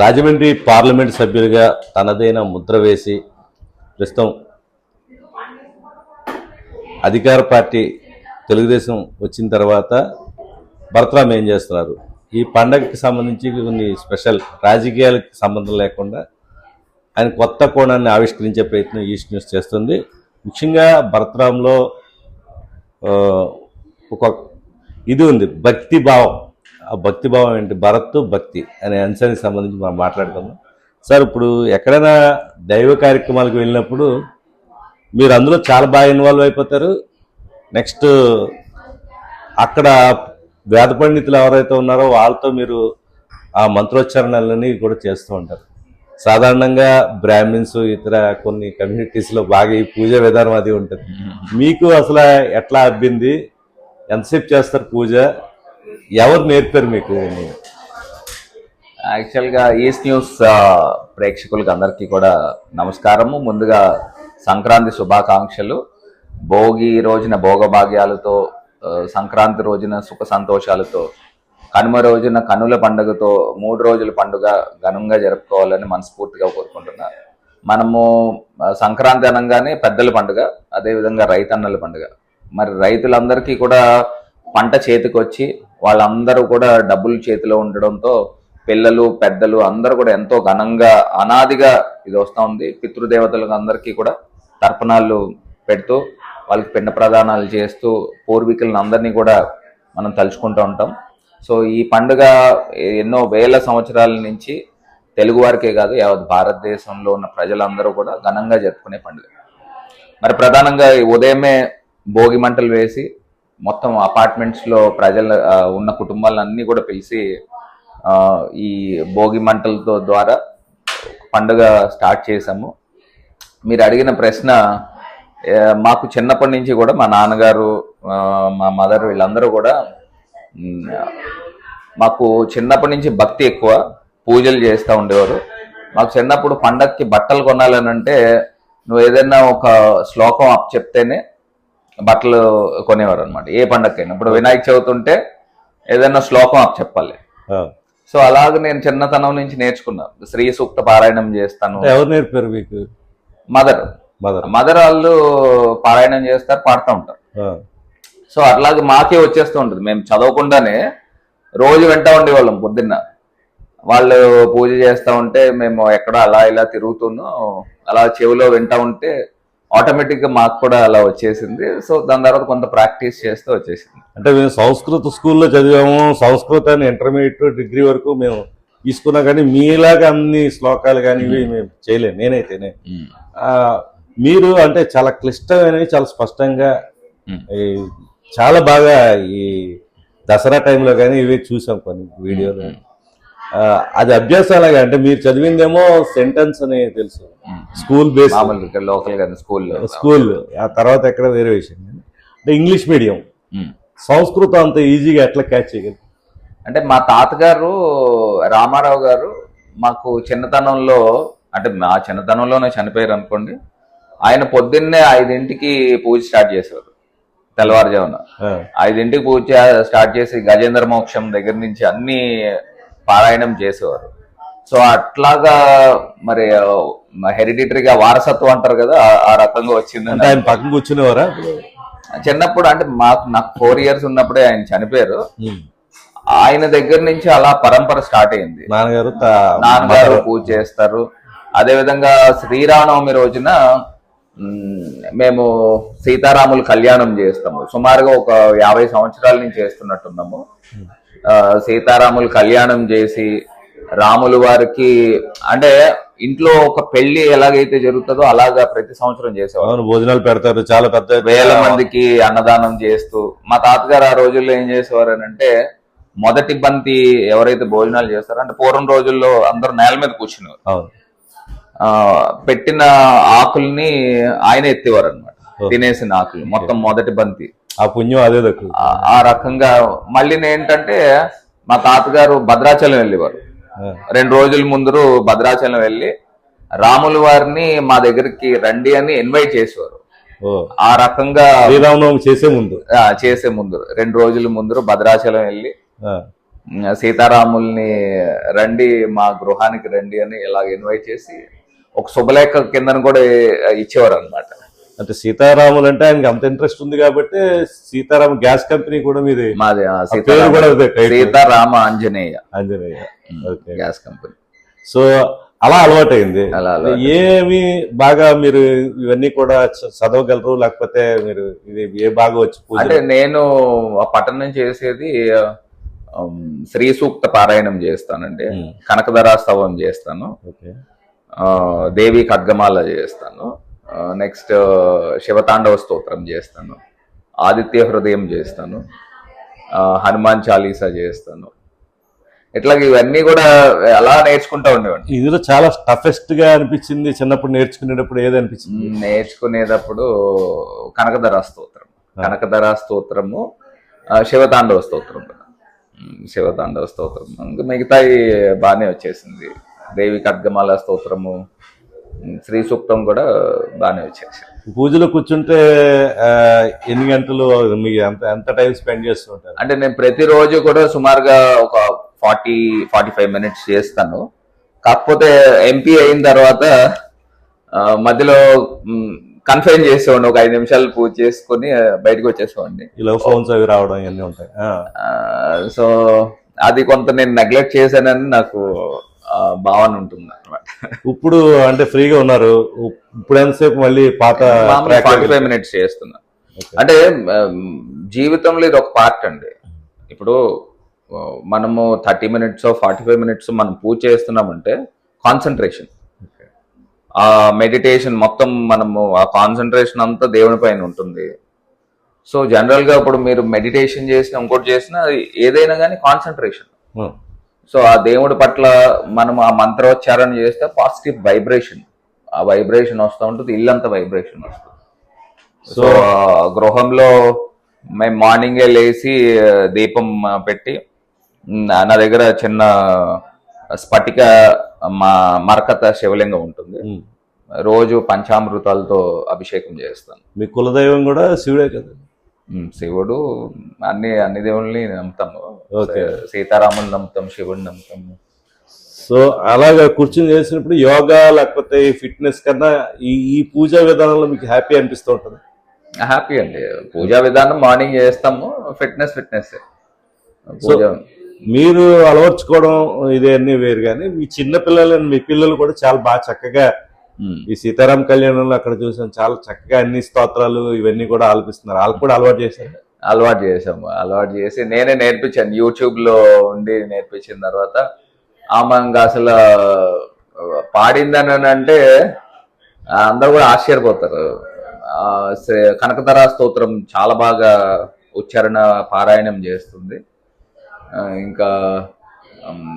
Rajahmundry parliament సభ్యులుగా తనదైన ముద్ర వేసి ప్రస్తుతం అధికార పార్టీ తెలుగుదేశం వచ్చిన తర్వాత భరతరామ్ ఏం చేస్తున్నారు? ఈ పండగకి సంబంధించి కొన్ని స్పెషల్ రాజకీయాలకు సంబంధం లేకుండా ఆయన కొత్త కోణాన్ని ఆవిష్కరించే ప్రయత్నం ఈస్ట్ న్యూస్ చేస్తుంది. ముఖ్యంగా భరతరాంలో ఒక ఇది ఉంది భక్తి భావం. ఆ భక్తి భావం ఏంటి? భరత్ భక్తి అనే అంశానికి సంబంధించి మనం మాట్లాడుకుందాం. సార్ ఇప్పుడు ఎక్కడైనా దైవ కార్యక్రమాలకు వెళ్ళినప్పుడు మీరు అందులో చాలా బాగా ఇన్వాల్వ్ అయిపోతారు. నెక్స్ట్ అక్కడ వేద పండితులు ఎవరైతే ఉన్నారో వాళ్ళతో మీరు ఆ మంత్రోచ్చారణలన్నీ కూడా చేస్తూ ఉంటారు. సాధారణంగా బ్రాహ్మిన్స్ ఇతర కొన్ని కమ్యూనిటీస్లో బాగా ఈ పూజ విధానం అది ఉంటుంది. మీకు అసలు ఎట్లా అబ్బింది? ఎంతసేపు చేస్తారు పూజ? ఎవరు నేర్పారు మీకు? యాక్చువల్గా ఈస్ట్ న్యూస్ ప్రేక్షకులకు అందరికీ కూడా నమస్కారము. ముందుగా సంక్రాంతి శుభాకాంక్షలు. భోగి రోజున భోగభాగ్యాలతో సంక్రాంతి రోజున సుఖ సంతోషాలతో కనుమ రోజున కనుల పండుగతో మూడు రోజుల పండుగ ఘనంగా జరుపుకోవాలని మనస్ఫూర్తిగా కోరుకుంటున్నా. మనము సంక్రాంతి అనగానే పెద్దల పండుగ అదేవిధంగా రైతన్నల పండుగ. మరి రైతులందరికీ కూడా పంట చేతికొచ్చి వాళ్ళందరూ కూడా డబ్బులు చేతిలో ఉండడంతో పిల్లలు పెద్దలు అందరూ కూడా ఎంతో ఘనంగా అనాదిగా ఇది వస్తూ ఉంది. పితృదేవతలకు అందరికీ కూడా తర్పణాలు పెడుతూ వాళ్ళకి పిండ ప్రదానాలు చేస్తూ పూర్వీకులను అందరినీ కూడా మనం తలుచుకుంటూ ఉంటాం. సో ఈ పండుగ ఎన్నో వేల సంవత్సరాల నుంచి తెలుగు వారికే కాదు యావత్ భారతదేశంలో ఉన్న ప్రజలందరూ కూడా ఘనంగా జరుపుకునే పండుగ. మరి ప్రధానంగా ఈ ఉదయమే భోగి మంటలు వేసి మొత్తం అపార్ట్మెంట్స్లో ప్రజల ఉన్న కుటుంబాలన్నీ కూడా పిలిచి ఈ భోగి మంటలతో ద్వారా పండుగ స్టార్ట్ చేసాము మీరు అడిగిన ప్రశ్న మాకు చిన్నప్పటి నుంచి కూడా మా నాన్నగారు మా మదర్ వీళ్ళందరూ కూడా మాకు చిన్నప్పటి నుంచి భక్తి ఎక్కువ పూజలు చేస్తూ ఉండేవారు. మాకు చిన్నప్పుడు పండక్కి బట్టలు కొనాలని అంటే నువ్వు ఏదైనా ఒక శ్లోకం అప్ చెప్తేనే బట్టలు కొనేవారు అనమాట ఏ పండగకైనా ఇప్పుడు వినాయక చవితి ఉంటే ఏదైనా శ్లోకం అప్ చెప్పాలి. సో అలాగ నేను చిన్నతనం నుంచి నేర్చుకున్నాను శ్రీ సూక్త పారాయణం చేస్తాను. ఎవరు నేర్పారు మీకు? మదర్. మదర్. మదర్ వాళ్ళు పారాయణం చేస్తారు పాడుతూ ఉంటారు. సో అట్లాగే మాకే వచ్చేస్తూ ఉంటుంది. మేము చదవకుండానే రోజు వెంట ఉండేవాళ్ళం పొద్దున్న. వాళ్ళు పూజ చేస్తూ ఉంటే మేము ఎక్కడ అలా ఇలా తిరుగుతున్నాం అలా చెవిలో వింటా ఉంటే ఆటోమేటిక్గా మాకు కూడా అలా వచ్చేసింది. సో దాని తర్వాత కొంత ప్రాక్టీస్ చేస్తూ వచ్చేసింది. అంటే మేము సంస్కృత స్కూల్లో చదివాము. సంస్కృతాన్ని ఇంటర్మీడియట్ డిగ్రీ వరకు మేము తీసుకున్నా కానీ మీలాగా అన్ని శ్లోకాలు కానీ ఇవి మేము. చేయలేము నేనైతేనే. మీరు అంటే చాలా క్లిష్టమైనవి చాలా స్పష్టంగా చాలా బాగా ఈ దసరా టైంలో కానీ ఇవి చూసాం కొన్ని వీడియోలు. అది అభ్యాసం అలాగా అంటే మీరు చదివిందేమో సెంటెన్స్ అని తెలుసు. స్కూల్ బేస్ లోకల్గా స్కూల్లో స్కూల్ ఆ తర్వాత ఎక్కడ వేరే విషయం. అంటే ఇంగ్లీష్ మీడియం సంస్కృతం అంత ఈజీగా ఎట్లా క్యాచ్ చేయగలరు అంటే మా తాతగారు రామారావు గారు మాకు చిన్నతనంలో అంటే మా చిన్నతనంలోనే చనిపోయారు అనుకోండి. ఆయన పొద్దున్నే ఐదింటికి పూజ స్టార్ట్ చేసేవారు. తెల్లవారుజామున. ఐదింటికి పూజ స్టార్ట్ చేసి గజేంద్ర మోక్షం దగ్గర నుంచి అన్ని పారాయణం చేసేవారు. సో అట్లాగా మరి హెరిడిటరీగా వారసత్వం అంటారు కదా ఆ- రకంగా వచ్చింది ఆయన పక్కన కూర్చునేవారా? చిన్నప్పుడు అంటే మాకు నాకు ఫోర్ ఇయర్స్ ఉన్నప్పుడే ఆయన చనిపోయారు. ఆయన దగ్గర నుంచి అలా పరంపర స్టార్ట్ అయింది. నాన్నగారు నాన్నగారు పూజ చేస్తారు. అదే విధంగా శ్రీరామనవమి రోజున మేము సీతారాముల కళ్యాణం చేస్తాము. సుమారుగా ఒక యాభై సంవత్సరాల నుంచి చేస్తున్నట్టున్నాము. సీతారాముల కళ్యాణం చేసి రాములు వారికి అంటే ఇంట్లో ఒక పెళ్ళి ఎలాగైతే జరుగుతుందో అలాగా ప్రతి సంవత్సరం చేసేవారు భోజనాలు పెడతారు చాలా పెద్ద వేల మందికి అన్నదానం చేస్తూ మా తాతగారు ఆ రోజుల్లో ఏం చేసేవారు అని అంటే మొదటి బంతి ఎవరైతే భోజనాలు చేస్తారో అంటే పూర్వం రోజుల్లో అందరూ నేల మీద కూర్చునేవారు. అవును. ఆ పెట్టిన ఆకుల్ని ఆయన ఎత్తేవారు అనమాట తినేసిన ఆకులు మొత్తం మొదటి బంతి. ఆ పుణ్యం అదే దక్కు ఆ- రకంగా మళ్ళీ ఏంటంటే మా తాతగారు భద్రాచలం వెళ్ళేవారు. రెండు రోజుల ముందు భద్రాచలం వెళ్ళి రాముల వారిని మా దగ్గరికి రండి అని ఇన్వైట్ చేసేవారు. ఆ రకంగా శ్రీరామనవమి చేసే ముందు. చేసే ముందు. రెండు రోజుల ముందు భద్రాచలం వెళ్ళి సీతారాముల్ని రండి మా గృహానికి రండి అని ఇలాగ ఇన్వైట్ చేసి ఒక శుభలేఖ కిందన కూడా ఇచ్చేవారు అనమాట అంటే సీతారాములు అంటే ఆయనకి అంత ఇంట్రెస్ట్ ఉంది కాబట్టి సీతారామ గ్యాస్ కంపెనీ కూడా మీది మాది పేరు కూడా. Sitarama Anjaneya. Anjaneya gas company. So అలా అలవాటైంది. అలా అలవాటు. ఏమి బాగా మీరు ఇవన్నీ కూడా చదవగలరు? లేకపోతే మీరు ఇది ఏ బాగా వచ్చి అంటే నేను ఆ పట్టణం చేసేది శ్రీ సూక్త పారాయణం చేస్తానండి. కనకధరాస్తవం చేస్తాను. దేవి ఖడ్గమాల చేస్తాను. నెక్స్ట్ శివతాండవ స్తోత్రం చేస్తాను. ఆదిత్య హృదయం చేస్తాను. హనుమాన్ చాలీసా చేస్తాను. ఇట్లాగ ఇవన్నీ కూడా అలా నేర్చుకుంటా ఉండేవాడిని? ఇందులో చాలా టఫెస్ట్గా అనిపించింది చిన్నప్పుడు నేర్చుకునేటప్పుడు ఏది అనిపించింది? నేర్చుకునేటప్పుడు కనకధర స్తోత్రం. కనకధర స్తోత్రము శివతాండవ స్తోత్రం. శివతాండవ స్తోత్రం. ఇంకా మిగతాయి బాగానే వచ్చేసింది. దేవి ఖడ్గమాల స్తోత్రము శ్రీ సూక్తం కూడా బాగానే వచ్చేసింది పూజలో కూర్చుంటే ఎన్ని గంటలు మీకు ఎంత ఎంత టైం స్పెండ్ చేస్తూ ఉంటారు? అంటే నేను ప్రతిరోజు కూడా సుమారుగా ఒక ఫార్టీ ఫార్టీ ఫైవ్ మినిట్స్ చేస్తాను. కాకపోతే ఎంపీ అయిన తర్వాత మధ్యలో కన్ఫైన్ చేసేవాడిని ఒక ఐదు నిమిషాలు పూజ చేసుకుని బయటకు వచ్చేసేవాడిని. ఇలా ఫోన్స్ అవి రావడం ఇవన్నీ ఉంటాయి. సో అది కొంత నేను నెగ్లెక్ట్ చేశానని నాకు భావన ఉంటుంది అనమాట ఇప్పుడు అంటే ఫ్రీగా ఉన్నారు. ఇప్పుడు ఎంతసేపు మళ్ళీ పాత ఫార్టీ ఫైవ్ మినిట్స్ చేస్తున్నా. అంటే జీవితంలో ఇది ఒక పార్ట్ అండి. ఇప్పుడు మనము thirty minutes forty five minutes మనం పూజ చేస్తున్నామంటే కాన్సన్ట్రేషన్ ఆ మెడిటేషన్ మొత్తం మనము ఆ కాన్సన్ట్రేషన్ అంతా దేవుని పైన ఉంటుంది. సో జనరల్గా ఇప్పుడు మీరు మెడిటేషన్ చేసిన ఇంకోటి చేసినా ఏదైనా కానీ కాన్సన్ట్రేషన్ సో ఆ దేవుడి పట్ల మనం ఆ మంత్రోచ్చారణ చేస్తే పాజిటివ్ వైబ్రేషన్ ఆ వైబ్రేషన్ వస్తూ ఉంటుంది ఇల్లంతా వైబ్రేషన్ వస్తుంది. సో ఆ గృహంలో మేము మార్నింగే లేచి దీపం పెట్టి నా దగ్గర చిన్న స్ఫటిక మా మరకత శివలింగం ఉంటుంది. రోజు పంచామృతాలతో అభిషేకం చేస్తాను. మీ కులదైవం కూడా శివుడే కదా? శివుడు అన్ని అన్ని దేవుళ్ళని నమ్ముతాము. సీతారాముని నమ్ముతాం శివుడిని నమ్ముతాము సో అలాగా కూర్చుని చేసినప్పుడు యోగా లేకపోతే ఫిట్నెస్ కన్నా ఈ ఈ పూజా విధానంలో మీకు హ్యాపీ అనిపిస్తూ ఉంటుంది? హ్యాపీ అండి. పూజా విధానం మార్నింగ్ చేస్తాము ఫిట్నెస్ ఫిట్నెస్. మీరు అలవర్చుకోవడం ఇది అన్ని వేరు కానీ మీ చిన్న పిల్లలు మీ పిల్లలు కూడా చాలా బాగా చక్కగా. ఈ సీతారాం కళ్యాణంలో అక్కడ చూసాం చాలా చక్కగా అన్ని స్తోత్రాలు ఇవన్నీ కూడా ఆలపిస్తున్నారు. వాళ్ళకి కూడా అలవాటు చేశారు. అలవాటు చేసాము అలవాటు చేసి నేనే నేర్పించాను. యూట్యూబ్లో ఉండి నేర్పించిన తర్వాత ఆమె అసలు పాడిందని అంటే అందరూ కూడా ఆశ్చర్యపోతారు. కనకతరా కనకధరా స్తోత్రం చాలా బాగా ఉచ్చారణ పారాయణం చేస్తుంది. ఇంకా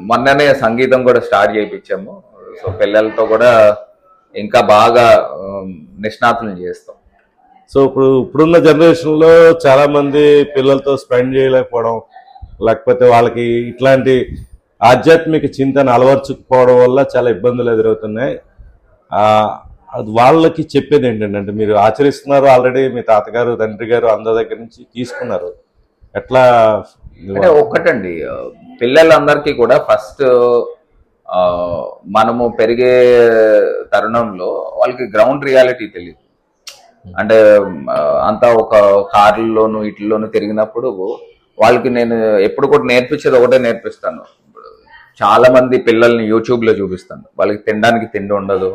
మొన్ననే సంగీతం కూడా స్టార్ట్ చేయించాము. సో పిల్లలతో కూడా ఇంకా బాగా నిష్ణాతులు చేస్తాం. సో ఇప్పుడు ఇప్పుడున్న జనరేషన్లో చాలామంది చాలా మంది పిల్లలతో స్పెండ్ చేయలేకపోవడం లేకపోతే వాళ్ళకి ఇట్లాంటి ఆధ్యాత్మిక చింతన అలవర్చుకుపోవడం వల్ల చాలా ఇబ్బందులు ఎదురవుతున్నాయి. అది వాళ్ళకి చెప్పేది ఏంటంటే అంటే మీరు ఆచరిస్తున్నారు ఆల్రెడీ మీ తాతగారు తండ్రి గారు అందరి దగ్గర నుంచి తీసుకున్నారు. ఎట్లా అంటే ఒక్కటండి పిల్లలందరికీ కూడా ఫస్ట్ మనము పెరిగే తరుణంలో వాళ్ళకి గ్రౌండ్ రియాలిటీ తెలియదు Hmm. అంటే అంతా ఒక కార్లలోను ఇట్లలోను తిరిగినప్పుడు వాళ్ళకి నేను ఎప్పుడు కూడా నేర్పించేది ఒకటే నేర్పిస్తాను. చాలా మంది పిల్లల్ని యూట్యూబ్లో చూపిస్తాను. వాళ్ళకి తినడానికి తిండి ఉండదు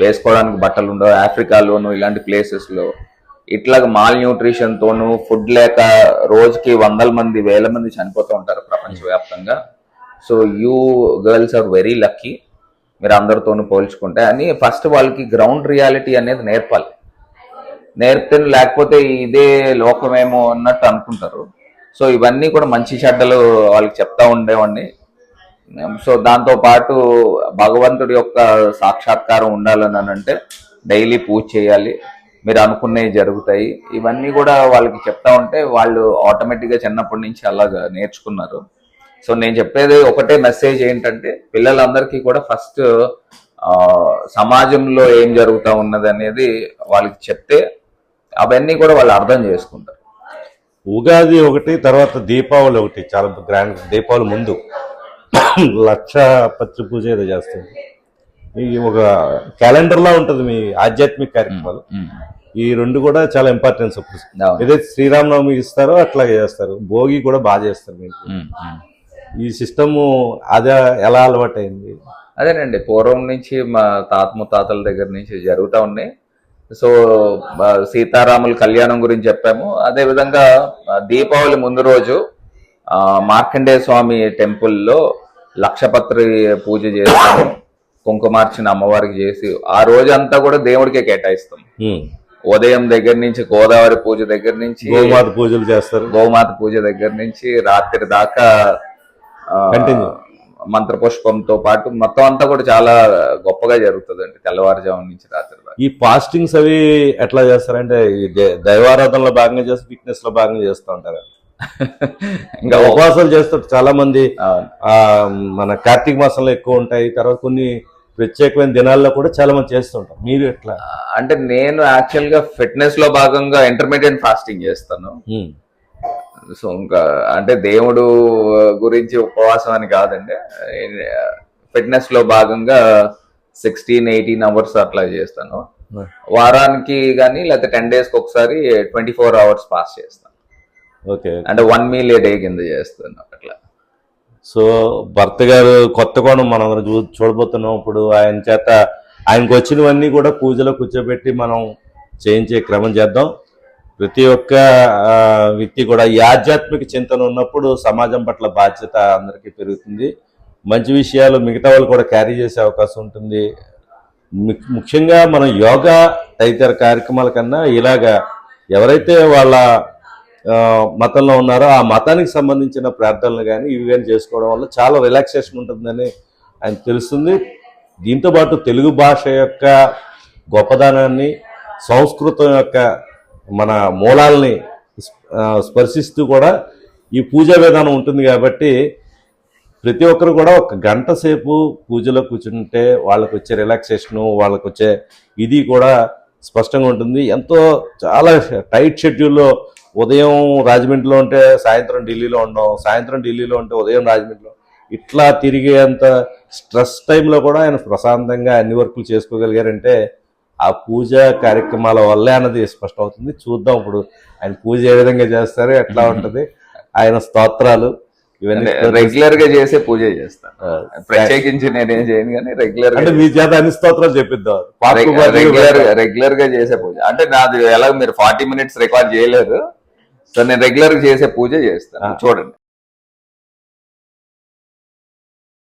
వేసుకోవడానికి బట్టలు ఉండవు ఆఫ్రికాలోను ఇలాంటి ప్లేసెస్లో. ఇట్లా మాల్ న్యూట్రిషన్తోనూ ఫుడ్ లేక రోజుకి వందల మంది వేల మంది చనిపోతూ ఉంటారు ప్రపంచవ్యాప్తంగా. So you girls are very lucky. మీరు అందరితోనూ పోల్చుకుంటే అని ఫస్ట్ వాళ్ళకి గ్రౌండ్ రియాలిటీ అనేది నేర్పాలి. నేర్పితే లేకపోతే ఇదే లోకమేమో అన్నట్టు అనుకుంటారు. సో ఇవన్నీ కూడా మంచి చెడ్డలు వాళ్ళకి చెప్తా ఉండేవాడిని. సో దాంతో పాటు భగవంతుడి యొక్క సాక్షాత్కారం ఉండాలని అంటే డైలీ పూజ చేయాలి. మీరు అనుకున్నవి జరుగుతాయి. ఇవన్నీ కూడా వాళ్ళకి చెప్తా ఉంటే వాళ్ళు ఆటోమేటిక్గా చిన్నప్పటి నుంచి అలాగా నేర్చుకున్నారు. సో నేను చెప్పేది ఒకటే మెసేజ్ ఏంటంటే పిల్లలందరికీ కూడా ఫస్ట్ సమాజంలో ఏం జరుగుతూ ఉన్నది అనేది వాళ్ళకి చెప్తే అవన్నీ కూడా వాళ్ళు అర్థం చేసుకుంటారు. ఉగాది ఒకటి తర్వాత దీపావళి ఒకటి. చాలా గ్రాండ్ దీపావళి ముందు లక్ష పత్రి పూజ ఏదో చేస్తుంది ఈ ఒక క్యాలెండర్ లా ఉంటుంది మీ ఆధ్యాత్మిక కార్యక్రమాలు. ఈ రెండు కూడా చాలా ఇంపార్టెన్స్. ఏదైతే శ్రీరామనవమి ఇస్తారో అట్లాగే చేస్తారు. భోగి కూడా బాగా చేస్తారు మీకు. ఈ సిస్టమ్ అదే ఎలా అలవాటైంది? అదేనండి. పూర్వం నుంచి మా తాత ముత్తాతల దగ్గర నుంచి జరుగుతూ ఉన్నాయి. సో సీతారాముల కళ్యాణం గురించి చెప్పాము అదే విధంగా ఆ, దీపావళి ముందు రోజు ఆ, మార్కండేయ స్వామి టెంపుల్లో లక్షపత్రి పూజ చేస్తాము కుంకుమార్చన అమ్మవారికి చేసి ఆ రోజు అంతా కూడా దేవుడికే కేటాయిస్తాం. ఉదయం దగ్గర నుంచి గోదావరి పూజ దగ్గర నుంచి గోమాత పూజలు చేస్తారు గోమాత పూజ దగ్గర నుంచి రాత్రి దాకా. మంత్రపుష్పంతో పాటు మొత్తం అంతా కూడా చాలా గొప్పగా జరుగుతుంది అండి తెల్లవారుజాము నుంచి రాత్రి ఈ ఫాస్టింగ్స్ అవి ఎట్లా చేస్తారంటే దైవారాధనలో భాగంగా చేస్తారు ఫిట్నెస్లో భాగంగా చేస్తూ ఉంటారు. ఇంకా ఉపవాసాలు చేస్తారు చాలా మంది మన కార్తీక మాసంలో ఎక్కువ ఉంటాయి. తర్వాత కొన్ని ప్రత్యేకమైన దినాల్లో కూడా చాలా మంది చేస్తుంటారు మీరు ఎట్లా? అంటే నేను యాక్చువల్గా ఫిట్నెస్లో భాగంగా ఇంటర్మీడియట్ ఫాస్టింగ్ చేస్తాను. సో ఇంకా అంటే దేవుడు గురించి ఉపవాసం అని కాదండి. ఫిట్నెస్లో భాగంగా సిక్స్టీన్ ఎయిటీన్ అవర్స్ అట్లా చేస్తాను. వారానికి కానీ లేకపోతే టెన్ డేస్కి ఒకసారి ట్వంటీ ఫోర్ అవర్స్ పాస్ చేస్తాను. ఓకే. అంటే వన్ మీల్ ఏ డే కింద చేస్తాను అట్లా. సో భర్త గారు కొత్త కోణం మనం చూడబోతున్నాం. ఇప్పుడు ఆయన చేత ఆయనకు వచ్చినవన్నీ కూడా పూజలో కూర్చోబెట్టి మనం చేయించే క్రమం చేద్దాం. ప్రతి ఒక్క వ్యక్తి కూడా ఈ ఆధ్యాత్మిక చింతన ఉన్నప్పుడు సమాజం పట్ల బాధ్యత అందరికీ పెరుగుతుంది. మంచి విషయాలు మిగతా వాళ్ళు కూడా క్యారీ చేసే అవకాశం ఉంటుంది. ముఖ్యంగా మనం యోగా తదితర కార్యక్రమాల కన్నా ఇలాగా ఎవరైతే వాళ్ళ మతంలో ఉన్నారో ఆ మతానికి సంబంధించిన ప్రార్థనలు కానీ ఇవి కానీ చేసుకోవడం వల్ల చాలా రిలాక్సేషన్ ఉంటుందని ఆయన తెలుస్తుంది. దీంతో పాటు తెలుగు భాష యొక్క గొప్పదనాన్ని సంస్కృతం యొక్క మన మూలాల్ని స్పర్శిస్తూ కూడా ఈ పూజా విధానం ఉంటుంది కాబట్టి ప్రతి ఒక్కరు కూడా ఒక గంట సేపు పూజలో కూర్చుంటే వాళ్ళకు వచ్చే రిలాక్సేషను వాళ్ళకు వచ్చే ఇది కూడా స్పష్టంగా ఉంటుంది. ఎంతో చాలా టైట్ షెడ్యూల్లో ఉదయం రాజమండ్రిలో ఉంటే సాయంత్రం ఢిల్లీలో ఉండడం సాయంత్రం ఢిల్లీలో ఉంటే ఉదయం రాజమండ్రిలో ఇట్లా తిరిగేంత స్ట్రెస్ టైంలో కూడా ఆయన ప్రశాంతంగా అన్ని వర్కులు చేసుకోగలిగారంటే ఆ పూజ కార్యక్రమాల వల్లే అన్నది స్పష్టం అవుతుంది. చూద్దాం ఇప్పుడు ఆయన పూజ ఏ విధంగా చేస్తారు ఎట్లా ఉంటది ఆయన స్తోత్రాలు ఇవన్నీ రెగ్యులర్గా చేసే పూజ చేస్తాను ప్రత్యేకించి నేనేం చేయను కానీ రెగ్యులర్ అంటే మీ చేత అన్ని స్తోత్రాలు చెప్పిద్దాం. రెగ్యులర్ రెగ్యులర్గా చేసే పూజ. అంటే నాది ఎలా మీరు ఫార్టీ మినిట్స్ రికార్డ్ చేయలేరు. సో నేను రెగ్యులర్గా చేసే పూజ చేస్తాను. చూడండి.